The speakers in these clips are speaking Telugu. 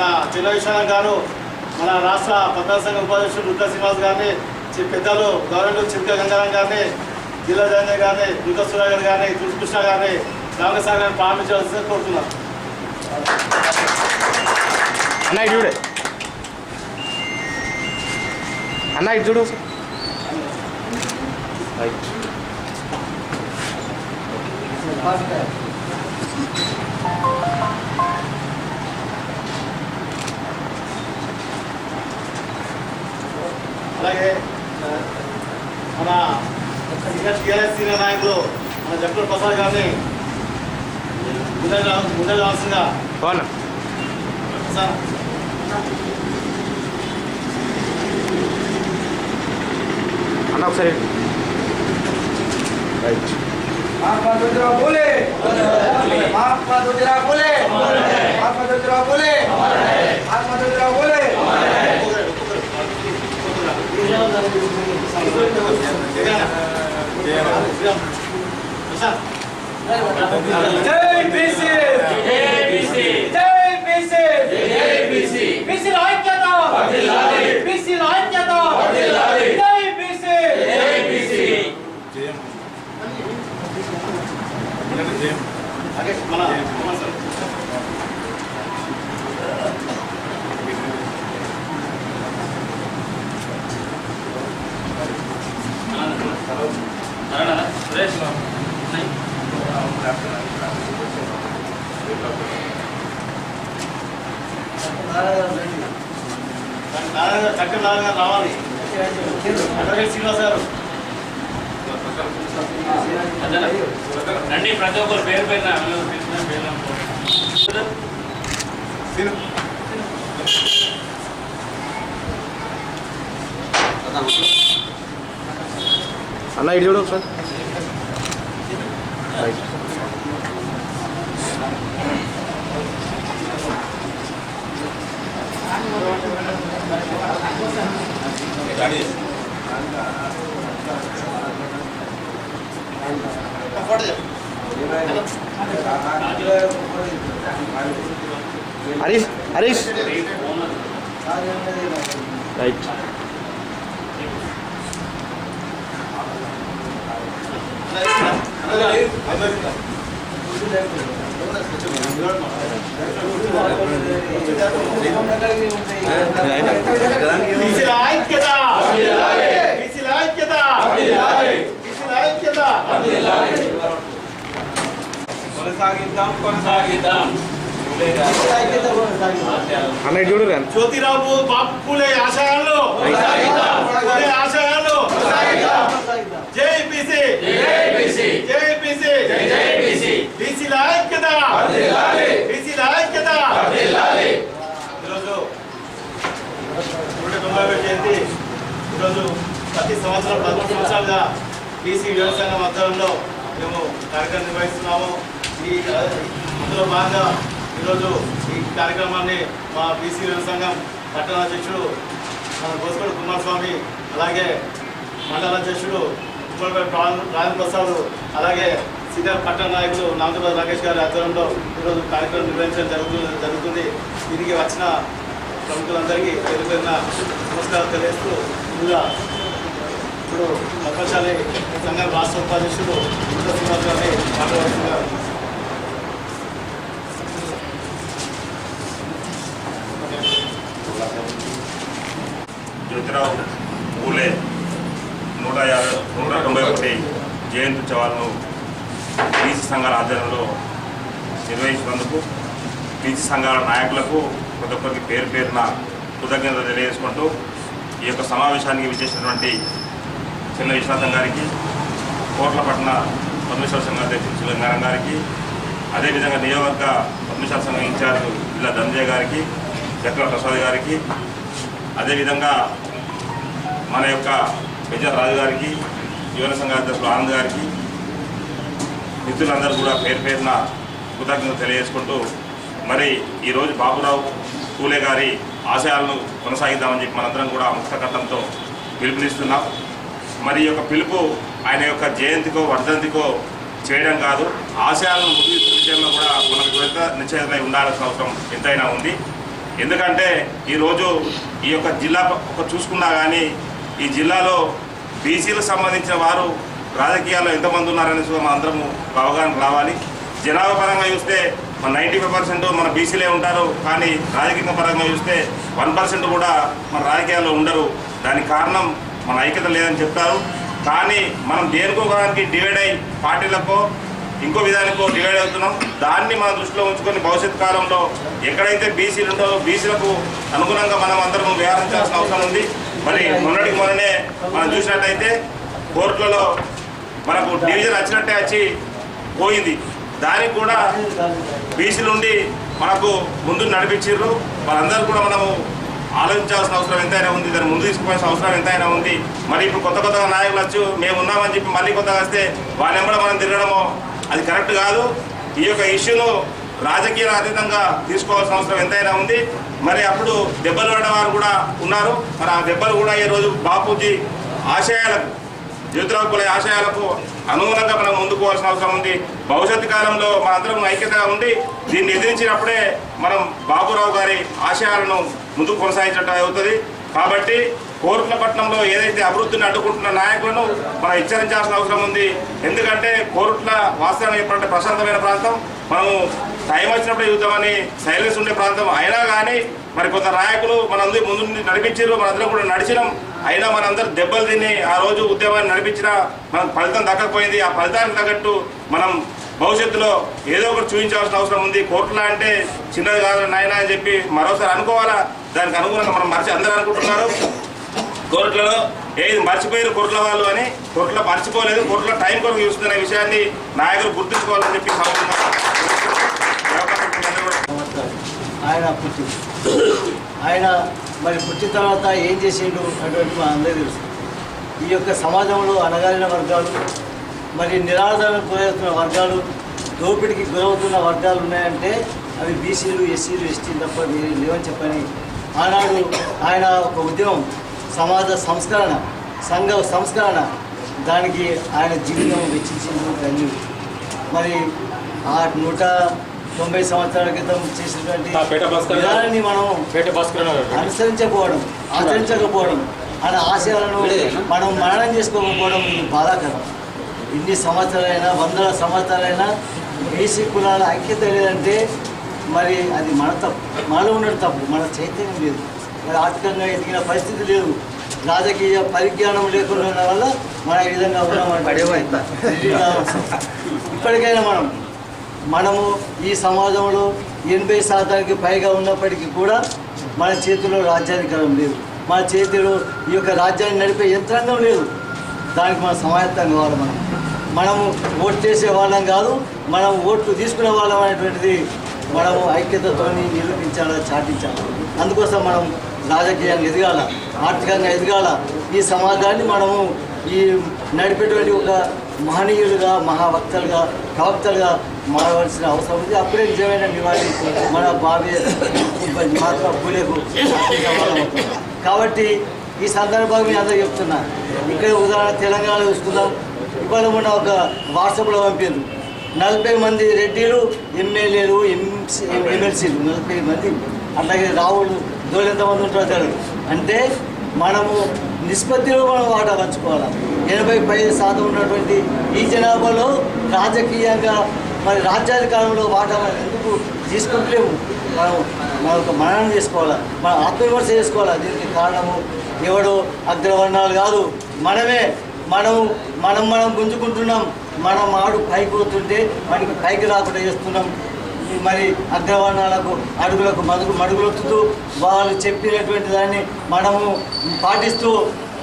మన చిన్న విశ్వనాథ్ గారు మన రాష్ట్ర పత్రికా సంఘ ఉపాధ్యక్షుడు రుద్ర శ్రీనివాస్ గారిని చి- పెద్దలు గవర్నమెంట్ చిత్క గంగారాం గారిని జిల్లా జగన్ గారిని దుర్గా సుధాకర్ గారిని తులసికృష్ణ గారిని రామసాగర్ గారిని ప్రారంభించవలసింది కోరుతున్నాం. అన్న ఇటు చూడే. అన్న చూడు. రైట్ అలాగే ఆ, మన టీఆర్ఎస్ సీనియర్ నాయకులు మన జగన్ ప్రసాద్ గారిని ముందే ముందే రావాల్సిందిగా బాగున్నా సార్ అన్న ఒకసారి ఇటు. రైట్ महात्मा ज्योतिराव बोले महात्मा ज्योतिराव बोले महात्मा ज्योतिराव बोले महात्मा ज्योतिराव बोले జై బీసీ నారాయణ గారు నారాయణ రావాలి శ్రీనివాస్ గారు రండి ప్రతి ఒక్కరు పేరు పేరున పేరు అన్న ఇటు చూడు ఒకసారి. హరీష్ హరీష్ రైట్ కొనసాగిద్దాం కొనసాగిద్దాం అన్నయ్య చూడు జ్యోతిరావు బాపు పూలే ఆశయాలు ఆశయాలు జై బీసీ జై బీసీ. జై బీసీ. జై బీసీ బీసీల ఐక్యత. బీసీల ఐక్యత. ఈరోజు తొంభై జయంతి. ఈరోజు ప్రతి సంవత్సరం పదమూడు సంవత్సరాలుగా బీసీ వ్యవసాయ మధ్యంలో మేము కార్యక్రమం నిర్వహిస్తున్నాము. ఈ అందులో భాగంగా ఈరోజు ఈ కార్యక్రమాన్ని మా బీసీ సంఘం పట్టణ అధ్యక్షుడు మన గోసుకోడు కుమారస్వామి అలాగే మండల అధ్యక్షుడు ఉమ్మడిపల్లి రాజేంద్ర ప్రసాద్ అలాగే సీనియర్ పట్టణ నాయకులు నామదుల రాకేష్ గారి ఆధ్వర్యంలో ఈరోజు కార్యక్రమం నిర్వహించడం జరుగుతుంది జరుగుతుంది. దీనికి వచ్చిన ప్రముఖులందరికీ పేరు పేరున నమస్కారం తెలియజేస్తూ ముందుగా ఇప్పుడు పద్మశాలి సంఘం రాష్ట్ర ఉపాధ్యక్షుడు ఉత్తర మాట్లాడుతున్నారు గారిని జ్యోతిరావు పూలే నూట యాభై నూట తొంభై ఒకటి జయంతి ఉత్సవాలను బీసీ సంఘాల ఆధ్వర్యంలో నిర్వహించినందుకు బీసీ సంఘాల నాయకులకు ప్రతి ఒక్కరికి పేరు పేరున కృతజ్ఞత తెలియజేసుకుంటూ ఈ యొక్క సమావేశానికి విచ్చేసినటువంటి చిన్న విశ్వనాథం గారికి కోట్లపట్న పరమేశ్వర సంఘ అధ్యక్షుడు చిలంగారం గారికి అదేవిధంగా నియోజకవర్గ పరమేశ్వర సంఘం ఇన్ఛార్జ్ జిల్లా ధనంజయ్ గారికి చక్ర ప్రసాద్ గారికి అదేవిధంగా మన యొక్క విజయ రాజు గారికి యువన సంఘ అధ్యక్షులు ఆనంద్ గారికి మిత్రులందరూ కూడా పేరు పేరున కృతజ్ఞతలు తెలియజేసుకుంటూ మరి ఈరోజు బాబురావు పూలే గారి ఆశయాలను కొనసాగిద్దామని చెప్పి మనందరం కూడా ముక్తకట్టంతో పిలుపునిస్తున్నాం. మరి ఈ యొక్క పిలుపు ఆయన యొక్క జయంతికో వర్ధంతికో చేయడం కాదు ఆశయాలను ముందు విషయంలో కూడా మనకు నిశ్చయమై ఉండాల్సిన అవసరం ఎంతైనా ఉంది. ఎందుకంటే ఈరోజు ఈ యొక్క జిల్లా ఒక చూసుకున్నా కానీ ఈ జిల్లాలో బీసీలకు సంబంధించిన వారు రాజకీయాల్లో ఎంతమంది ఉన్నారనేసి మన అందరము అవగాహన రావాలి. జనాభా పరంగా చూస్తే మన నైంటీ ఫైవ్ పర్సెంట్ మన బీసీలే ఉంటారు కానీ రాజకీయ పరంగా చూస్తే వన్ పర్సెంట్ కూడా మన రాజకీయాల్లో ఉండరు. దానికి కారణం మన ఐక్యత లేదని చెప్తారు. కానీ మనం దేనికోవడానికి డివైడ్ అయ్యి పార్టీలకో ఇంకో విధానికి డివైడ్ అవుతున్నాం. దాన్ని మన దృష్టిలో ఉంచుకొని భవిష్యత్ కాలంలో ఎక్కడైతే బీసీలు ఉందో బీసీలకు అనుగుణంగా మనం అందరం వ్యవహరించాల్సిన అవసరం ఉంది. మరి మొన్నటికి మొన్ననే మనం చూసినట్టయితే కోర్టులలో మనకు డివిజన్ వచ్చినట్టే వచ్చి పోయింది. దానికి కూడా బీసీలుండి మనకు ముందు నడిపించారు వాళ్ళందరూ కూడా మనము ఆలోచించాల్సిన అవసరం ఎంతైనా ఉంది. దాన్ని ముందు తీసుకోవాల్సిన అవసరం ఎంతైనా ఉంది. మరి ఇప్పుడు కొత్త కొత్తగా నాయకులు వచ్చు మేము ఉన్నామని చెప్పి మళ్ళీ కొత్తగా వస్తే వాళ్ళ వెంబడ మనం తిరగడము అది కరెక్ట్ కాదు. ఈ యొక్క ఇష్యూను రాజకీయాల అతీతంగా తీసుకోవాల్సిన అవసరం ఎంతైనా ఉంది. మరి అప్పుడు దెబ్బలు పడిన వారు కూడా ఉన్నారు. మరి ఆ దెబ్బలు కూడా ఈరోజు బాపూజీ ఆశయాలకు జ్యోతిరావు పులే ఆశయాలకు అనుగుణంగా మనం ముందుకు పోవాల్సిన అవసరం ఉంది. భవిష్యత్తు కాలంలో మనందరం ఐక్యతగా ఉండి దీన్ని ఎదిరించినప్పుడే మనం బాబురావు గారి ఆశయాలను ముందుకు కొనసాగించడం అవుతుంది. కాబట్టి కోరుట్లపట్నంలో ఏదైతే అభివృద్ధిని అడ్డుకుంటున్న నాయకులను మనం హెచ్చరించాల్సిన అవసరం ఉంది. ఎందుకంటే కోరుట్ల వాస్తవం ఎప్పుడంటే ప్రశాంతమైన ప్రాంతం. మనము టైం వచ్చినప్పుడు చూద్దామని సైలెన్స్ ఉండే ప్రాంతం. అయినా కానీ మరి కొంత నాయకులు మనందరి ముందు నడిపించారు. మనందరం కూడా నడిచినాం. అయినా మనందరూ దెబ్బలు తిని ఆ రోజు ఉద్యమాన్ని నడిపించిన మనకు ఫలితం దక్కకపోయింది. ఆ ఫలితానికి తగ్గట్టు మనం భవిష్యత్తులో ఏదో ఒకటి చూపించాల్సిన అవసరం ఉంది. కోర్టులా అంటే చిన్నది కాదు నాయన అని చెప్పి మరోసారి అనుకోవాలా? దానికి అనుగుణంగా మనం మర్చి అందరూ అనుకుంటున్నారు. కోర్టులలో ఏది మర్చిపోయారు కోర్టుల వాళ్ళు అని కోర్టులో మర్చిపోలేదు. కోర్టులో టైం కొరకు చూస్తున్న విషయాన్ని నాయకులు గుర్తుంచుకోవాలని చెప్పి ఆయన పుట్టి ఆయన మరి పుట్టిన తర్వాత ఏం చేసిండు అటువంటి మా అందరికీ తెలుసు. ఈ యొక్క సమాజంలో అనగాలిన వర్గాలు మరి నిరాధారణ పోయేస్తున్న వర్గాలు దోపిడికి గురవుతున్న వర్గాలు ఉన్నాయంటే అవి బీసీలు ఎస్సీలు ఎస్టీలు తప్ప వేరే లేవని చెప్పని ఆనాడు ఆయన ఒక ఉద్యమం సమాజ సంస్కరణ సంఘ సంస్కరణ దానికి ఆయన జీవితం వెచ్చించింది అన్ని మరి ఆ నూట తొంభై సంవత్సరాల క్రితం చేసినటువంటి. విధానాన్ని మనం. అనుసరించకపోవడం ఆచరించకపోవడం అనే ఆశయాలను మనం మననం చేసుకోకపోవడం ఇది బాధాకరం ఇన్ని సంవత్సరాలైనా వందల సంవత్సరాలైనా బీసీ కులాల ఐక్యత లేదంటే మరి అది మన తప్పు మనలో ఉన్న తప్పు మన చైతన్యం లేదు మరి ఆర్థికంగా ఎదిగిన పరిస్థితి లేదు. రాజకీయ పరిజ్ఞానం లేకుండా వల్ల మనం ఈ విధంగా ఉన్నాం ఇప్పటికైనా మనం మనము ఈ సమాజంలో ఎనభై శాతానికి పైగా ఉన్నప్పటికీ కూడా మన చేతిలో రాజ్యాధికారం లేదు. మన చేతిలో ఈ యొక్క రాజ్యాన్ని నడిపే యంత్రాంగం లేదు. దానికి మనం సమాయత్తం కావాలి మనం. మనము ఓటు చేసే వాళ్ళం కాదు మనం ఓట్లు తీసుకునే వాళ్ళం అనేటువంటిది మనము ఐక్యతతో నిరూపించాలా చాటించాలి? అందుకోసం మనం రాజకీయంగా ఎదగాల ఆర్థికంగా ఎదగాల. ఈ సమాజాన్ని మనము ఈ నడిపేటువంటి ఒక మహనీయులుగా మహావక్తలుగా ప్రవక్తలుగా మారవలసిన అవసరం ఉంది. అప్పుడే నిజమైన నివాళి మన భావ్య మహాత్మా పూలేకు కాబట్టి ఈ సందర్భంగా మీ అందరూ చెప్తున్నా ఇక్కడ ఉదాహరణ తెలంగాణ చూసుకుందాం. ఇవాళ మొన్న ఒక వాట్సాప్లో పంపారు నలభై మంది రెడ్డిలు ఎమ్మెల్యేలు ఎంసీ ఎమ్మెల్సీలు నలభై మంది. అట్లాగే రావులు దోలు ఎంతమంది ఉంటారో తెలియదు అంటే మనము నిష్పత్తిలో మనం వాటా పంచుకోవాలి? ఎనభై పై శాతం ఉన్నటువంటి ఈ జనాభాలో రాజకీయంగా మరి రాజ్యాధికారంలో వాటా మనం ఎందుకు తీసుకుంటలేము? మనం మన యొక్క మననం చేసుకోవాలి? మన ఆత్మవిమర్శ చేసుకోవాలి? దీనికి కారణము ఎవడో అగ్రవర్ణాలు కాదు. మనమే మనం మనం మనం గుంజుకుంటున్నాం. మనం ఆడు పైకి పోతుంటే మనకి పైకి రాకుండా చేస్తున్నాం. మరి అగ్రవర్ణాలకు అడుగులకు మడుగు మడుగులొత్తుతూ వాళ్ళు చెప్పినటువంటి దాన్ని మనము పాటిస్తూ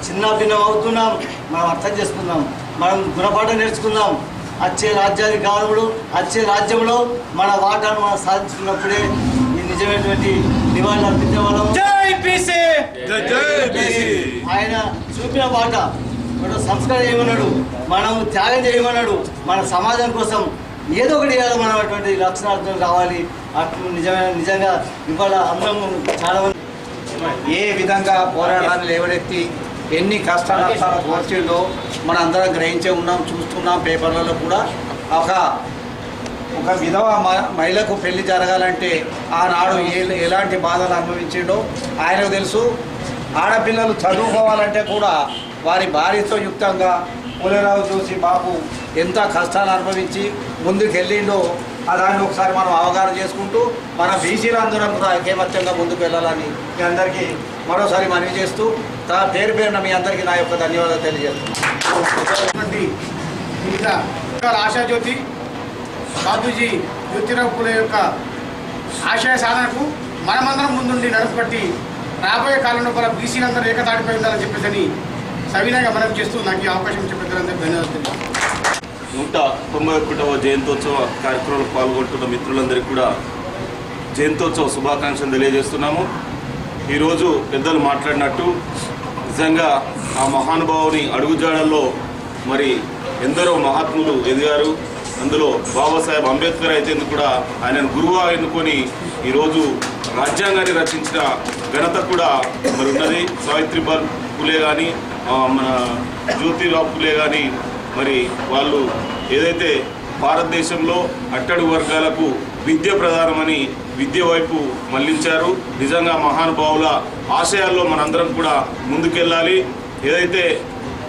చిన్న భిన్నం అవుతున్నాం మనం అర్థం చేసుకుందాం మనం గుణపాఠం నేర్చుకుందాం. వచ్చే రాజ్యాధికారులు వచ్చే రాజ్యంలో మన వాటాను మనం సాధించుకున్నప్పుడే ఈ నిజమైనటువంటి నివాళులు అర్పించే వాళ్ళం. ఆయన చూపిన బాట ఇప్పుడు సంస్కారం చేయమన్నాడు మనం త్యాగం చేయమన్నాడు మన సమాజం కోసం ఏదో ఒకటి చేయాలి మనం అటువంటి లక్షణాలతో రావాలి. అటు నిజమైన నిజంగా ఇవాళ అందరం చాలా మంది ఏ విధంగా పోరాటాన్ని లేవనెత్తి ఎన్ని కష్టాలు నష్టాలు కోర్చిల్లో మన అందరం గ్రహించే ఉన్నాం చూస్తున్నాం పేపర్లలో కూడా. ఒక ఒక విధవ మ- మహిళకు పెళ్ళి జరగాలంటే ఆనాడు ఏ ఎలాంటి బాధలు అనుభవించిండో ఆయనకు తెలుసు. ఆడపిల్లలు చదువుకోవాలంటే కూడా వారి భార్యతో యుక్తంగా పులిరావు చూసి బాబు ఎంత కష్టాలు అనుభవించి ముందుకెళ్ళిండో దాన్ని ఒకసారి మనం అవగాహన చేసుకుంటూ మన బీసీలందరం కూడా ఐకమత్యంగా ముందుకు వెళ్ళాలని మీ అందరికీ మరోసారి మనవి చేస్తూ తా పేరు పేరున మీ అందరికీ నా యొక్క ధన్యవాదాలు తెలియజేస్తున్నాను ఉన్నటువంటి ఆశాజ్యోతి బాబూజీ జ్యోతిరావు పూల యొక్క ఆశయ సాధనకు మనమందరం ముందుండి నడుపుకట్టి రాబోయే కాలంలో కూడా బీసీలందరూ ఏకతాటిపై ఉండాలని చెప్పేసి సవినయంగా మనం చేస్తూ నాకు ఈ అవకాశం ఇచ్చే ధన్యవాదాలు తెలియజేస్తున్నాను. నూట తొంభై ఒకటవ జయంతోత్సవ కార్యక్రమంలో పాల్గొంటున్న మిత్రులందరికీ కూడా జయంతోత్సవ శుభాకాంక్షలు తెలియజేస్తున్నాము. ఈరోజు పెద్దలు మాట్లాడినట్టు నిజంగా ఆ మహానుభావుని అడుగుజాడల్లో మరి ఎందరో మహాత్ములు ఎదిగారు. అందులో బాబాసాహెబ్ అంబేద్కర్ అయితే కూడా ఆయనను గురువుగా ఎన్నుకొని ఈరోజు రాజ్యాంగాన్ని రచించిన ఘనత కూడా మరి ఉన్నది. సావిత్రిబాల్ పులే కానీ మన జ్యోతిరావు పులే కానీ మరి వాళ్ళు ఏదైతే భారతదేశంలో అట్టడుగు వర్గాలకు విద్య ప్రధానమని విద్య వైపు మళ్ళించారు నిజంగా మహానుభావుల ఆశయాల్లో మనందరం కూడా ముందుకెళ్ళాలి. ఏదైతే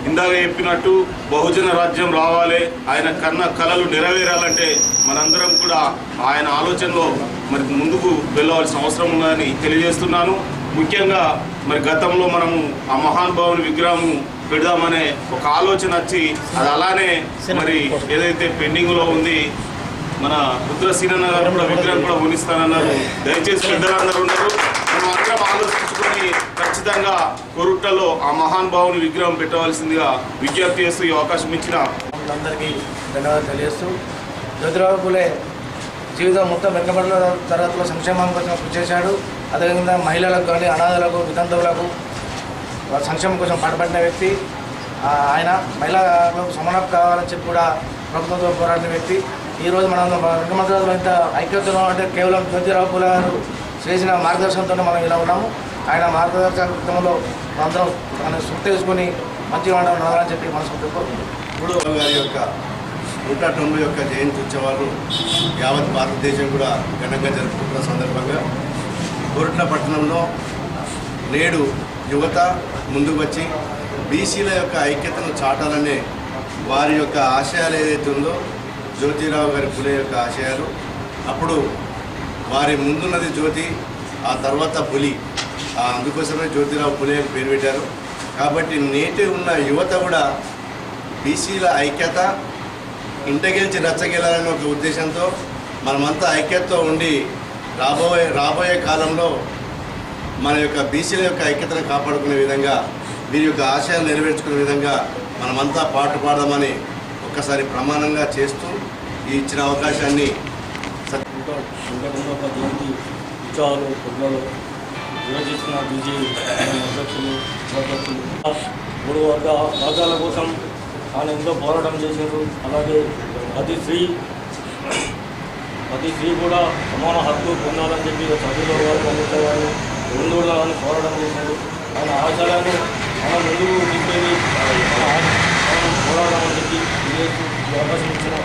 ఇందాక చెప్పినట్టు బహుజన రాజ్యం రావాలి ఆయన కన్న కళలు నెరవేరాలంటే మనందరం కూడా ఆయన ఆలోచనలో మరి ముందుకు వెళ్ళవలసిన అవసరం ఉందని తెలియజేస్తున్నాను. ముఖ్యంగా మరి గతంలో మనము ఆ మహానుభావుని విగ్రహము పెడదామనే ఒక ఆలోచన వచ్చి అది అలానే మరి ఏదైతే పెండింగ్లో ఉంది మన రుద్రసీనన్న గారు కూడా విగ్రహం కూడా కొనిస్తానన్నారు. దయచేసి పెద్దలందరూ ఉన్నారు. మనం అందరం ఆలోచించుకొని ఖచ్చితంగా కొరుట్టలో ఆ మహానుభావుని విగ్రహం పెట్టవలసిందిగా విజ్ఞప్తి చేస్తూ ఈ అవకాశం ఇచ్చిన అందరికీ ధన్యవాదాలు తెలియజేస్తూ జ్యోతిరావు పూలే జీవితం మొత్తం వెనుకబడిన తరగతిలో సంక్షేమం కోసం కృషి చేశాడు. అదేవిధంగా మహిళలకు కానీ అనాథలకు వితంతువులకు సంక్షేమం కోసం పాటుపడిన వ్యక్తి ఆయన మహిళలకు సమానం కావాలని చెప్పి కూడా ప్రభుత్వంతో పోరాడిన వ్యక్తి. ఈరోజు మనం వెనుకమంత్రులు ఇంత ఐక్యతలో అంటే కేవలం జ్యోతిరావు పూల గారు చేసిన మార్గదర్శనంతో మనం ఇలా ఉన్నాము. ఆయన మార్గదర్శకంలో మనందరం మనం స్ఫూర్తి తీసుకొని మంచిగా ఉండాలని చెప్పి మనస్ఫూర్తిగా ఇప్పుడు గారి యొక్క నూట తొంభై యొక్క జయంతి ఉత్సవాలు యావత్ భారతదేశం కూడా ఘనంగా జరుపుకుంటున్న సందర్భంగా కోరుట్ల పట్టణంలో నేడు యువత ముందుకు వచ్చి బీసీల యొక్క ఐక్యతను చాటాలనే వారి యొక్క ఆశయాలు ఏదైతే ఉందో జ్యోతిరావు గారి పులే యొక్క ఆశయాలు అప్పుడు వారి ముందున్నది జ్యోతి ఆ తర్వాత పులి. ఆ అందుకోసమే జ్యోతిరావు పులే అని పేరు పెట్టారు. కాబట్టి నేటి ఉన్న యువత కూడా బీసీల ఐక్యత ఇంటగెలిచి రచ్చగెలాలనే ఒక ఉద్దేశంతో మనమంతా ఐక్యతతో ఉండి రాబోయే రాబోయే కాలంలో మన యొక్క బీసీల యొక్క ఐక్యతను కాపాడుకునే విధంగా వీరి యొక్క ఆశయాలు నెరవేర్చుకునే విధంగా మనమంతా పాటు పాడదామని ఒక్కసారి ప్రమాణంగా చేస్తూ ఈ ఇచ్చిన అవకాశాన్ని ఒక జయంతి ఉత్సవాలు పొద్దులలో నిర్వహిస్తున్న బీజీ అధ్యక్షులు మూడు వర్గ వర్గాల కోసం ఆయన ఎంతో పోరాటం చేశారు. అలాగే ప్రతి స్త్రీ ప్రతి స్త్రీ కూడా సమాన హక్కు పొందాలని చెప్పి చదువులో వారు పంపించేవారు ముందు పోరాటం చేశాడు. ఆయన ఆచారాన్ని మన ముందుకు నింపేది. పోరాటం ఆ- మనం చెప్పి ఈ అవకాశం ఇచ్చిన.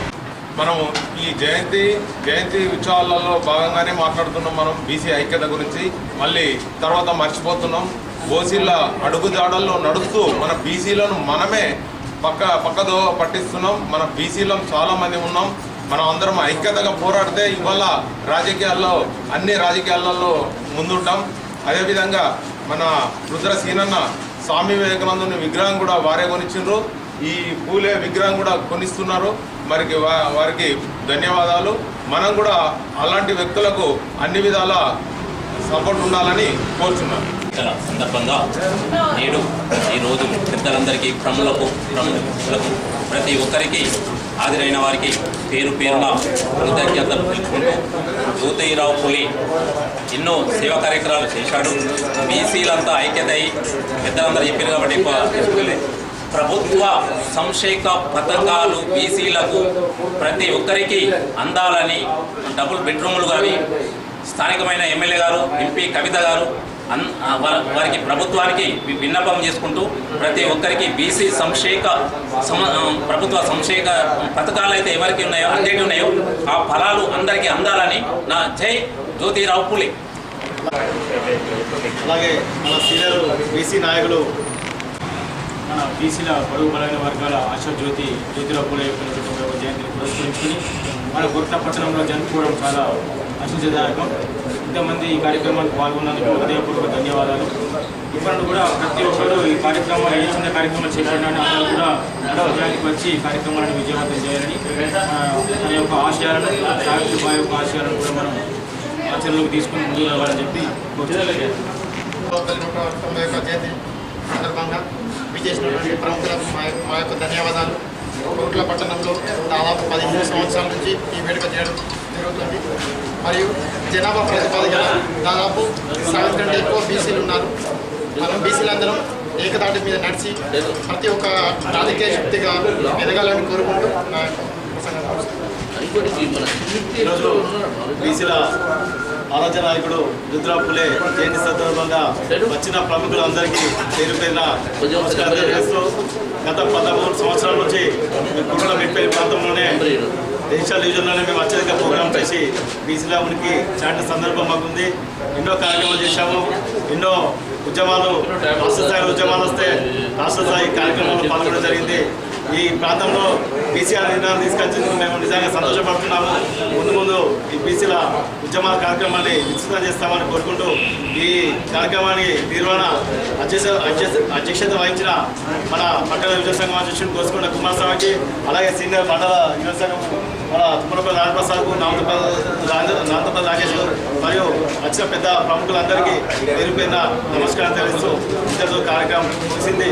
ఈ జయంతి జయంతి ఉత్సవాలలో భాగంగానే మాట్లాడుతున్నాం మనం బీసీ ఐక్యత గురించి. మళ్ళీ తర్వాత మర్చిపోతున్నాం. ఓసీల అడుగుజాడల్లో నడుస్తూ మన బీసీలను మనమే పక్క పక్కదో పట్టిస్తున్నాం. మన బీసీలో చాలా మంది ఉన్నాం. మనం అందరం ఐక్యతగా పోరాడితే ఇవాళ రాజకీయాల్లో అన్ని రాజకీయాలలో ముందుంటాం. అదేవిధంగా మన రుద్ర సీనన్న స్వామి వివేకానందుని విగ్రహం కూడా వారే కొనిచ్చిండ్రు. ఈ పూలే విగ్రహం కూడా కొనిస్తున్నారు. మరికి వారికి ధన్యవాదాలు. మనం కూడా అలాంటి వ్యక్తులకు అన్ని విధాల సపోర్ట్ ఉండాలని కోరుచున్నాను. సందర్భంగా నేడు ఈరోజు పెద్దలందరికీ ప్రములకు ప్రముఖులకు ప్రతి ఒక్కరికి హాజరైన వారికి పేరు పేరున కృతజ్ఞతలు తెలుపుకుంటూ జ్యోతిరావు పులి ఎన్నో సేవా కార్యక్రమాలు చేశాడు. బీసీలంతా ఐక్యతై పెద్దలందరూ చెప్పారు కాబట్టి ఎక్కువ ప్రభుత్వ సంక్షేమ పథకాలు బీసీలకు ప్రతి ఒక్కరికి అందాలని డబుల్ బెడ్రూములు కానీ స్థానికమైన ఎమ్మెల్యే గారు ఎంపీ కవిత గారు అన్ వారికి ప్రభుత్వానికి విన్నపం చేసుకుంటూ ప్రతి ఒక్కరికి బీసీ సంక్షేక ప్రభుత్వ సంక్షేక పథకాలు అయితే ఎవరికి ఉన్నాయో అందేటి ఉన్నాయో ఆ ఫలాలు అందరికీ అందాలని నా జై జ్యోతిరావు పులి. అలాగే మన సీనియర్ బీసీ నాయకులు మన బీసీల పొడుగు బలైన వర్గాల ఆశా జ్యోతి జ్యోతిరావు పులి యొక్క జయంతిని పురస్కరించుకుని మన గుర్త పట్టణంలో జరుపుకోవడం చాలా ఆశించదాయకం ఇంతమంది ఈ కార్యక్రమానికి పాల్గొన్నందుకు హృదయపూర్వక ధన్యవాదాలు. ఇప్పటి కూడా ప్రతి ఒక్కరు ఈ కార్యక్రమాలు ఏ చిన్న కార్యక్రమాలు చేయాలని అందరూ కూడా నడవడానికి వచ్చి ఈ కార్యక్రమాన్ని విజయవంతం చేయాలని ఆ, తన యొక్క ఆశయాలను సావిత్రిబాయి యొక్క ఆశయాలను కూడా మనం ఆచరణలోకి తీసుకుని ముందుకు రావాలని చెప్పి యొక్క జయంతి సందర్భంగా విజేసినటువంటి ప్రముఖులకు మా యొక్క- మా యొక్క ధన్యవాదాలు. కోట్ల పట్టణంలో దాదాపు పదిహేను సంవత్సరాల నుంచి ఈ వేడుక చేయడం జరుగుతుంది. మరియు జనాభా ప్రతిపాదిక దాదాపు సగం కంటే ఎక్కువ బీసీలు ఉన్నారు. మనం బీసీలందరం ఏకతాటి మీద నడిచి ప్రతి ఒక్క రాజకీయ శక్తిగా ఎదగాలని కోరుకుంటూ నా బీసీల ఆలోచన నాయకుడు రుద్రా పులే జయంతి సందర్భంగా వచ్చిన ప్రముఖులందరికీ పేరు పేరున నమస్కారం గత పదమూడు సంవత్సరాల నుంచి కుటుంబ మెట్పల్లి ప్రాంతంలోనే దేశాల డివిజన్లోనే మేము అత్యధిక ప్రోగ్రాం చేసి బీసీల ఉనికి చాటిన సందర్భం మాకుంది. ఎన్నో కార్యక్రమాలు చేశాము. ఎన్నో ఉద్యమాలు రాష్ట్ర స్థాయి ఉద్యమాలు వస్తే రాష్ట్ర స్థాయి పాల్గొనడం జరిగింది. ఈ ప్రాంతంలో బీసీఆర్ నిర్ణయం తీసుకొచ్చేందుకు మేము నిజంగా సంతోషపడుతున్నాము. ముందు ముందు ఈ బీసీల ఉద్యమ కార్యక్రమాన్ని విస్తృతం చేస్తామని కోరుకుంటూ ఈ కార్యక్రమాన్ని నిర్వహణ అధ్యక్ష అధ్యక్షత వహించిన మన పట్టణ యువజన సంఘం అధ్యక్షుడు కోసుకున్న కుమారస్వామికి అలాగే సీనియర్ మండల యువజన సంఘం మన తుమ్మలపల్లి రాజప్రసాద్కు నామతపల్లి రాజేష్ రాకేష్ మరియు వచ్చిన పెద్ద ప్రముఖులందరికీ పేరు పేరున నమస్కారం తెలుస్తూ ఇంతతో కార్యక్రమం ముగిసింది.